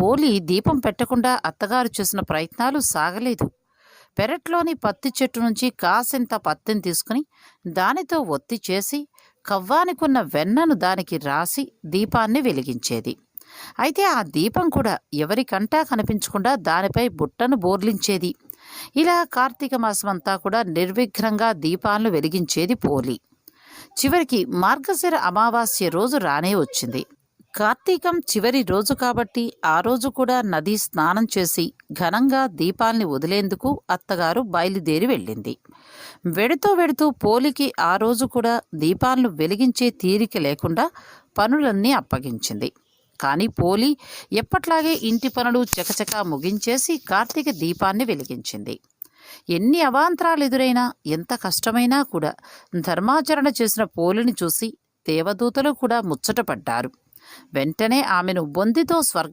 పోలి దీపం పెట్టకుండా అత్తగారు చేసిన ప్రయత్నాలు సాగలేదు. పెరట్లోని పత్తి చెట్టు నుంచి కాసింత పత్తిని తీసుకుని దానితో ఒత్తి చేసి కవ్వానికున్న వెన్నను దానికి రాసి దీపాన్ని వెలిగించేది. అయితే ఆ దీపం కూడా ఎవరికంటా కనిపించకుండా దానిపై బుట్టను బోర్లించేది. ఇలా కార్తీక మాసమంతా కూడా నిర్విఘ్నంగా దీపాలను వెలిగించేది పోలి. చివరికి మార్గశిర అమావాస్య రోజు రానే వచ్చింది. కార్తీకం చివరి రోజు కాబట్టి ఆ రోజు కూడా నది స్నానం చేసి ఘనంగా దీపాల్ని వదిలేందుకు అత్తగారు బయలుదేరి వెళ్ళింది. వెడుతూ వెడుతూ పోలికి ఆ రోజు కూడా దీపాలను వెలిగించే తీరిక లేకుండా పనులన్నీ అప్పగించింది. కానీ పోలి ఎప్పట్లాగే ఇంటి పనులు చకచకా ముగించేసి కార్తీక దీపాన్ని వెలిగించింది. ఎన్ని అవాంతరాలు ఎదురైనా ఎంత కష్టమైనా కూడా ధర్మాచరణ చేసిన పోలిని చూసి దేవదూతలు కూడా ముచ్చటపడ్డారు. వెంటనే ఆమెను బొందితో స్వర్గ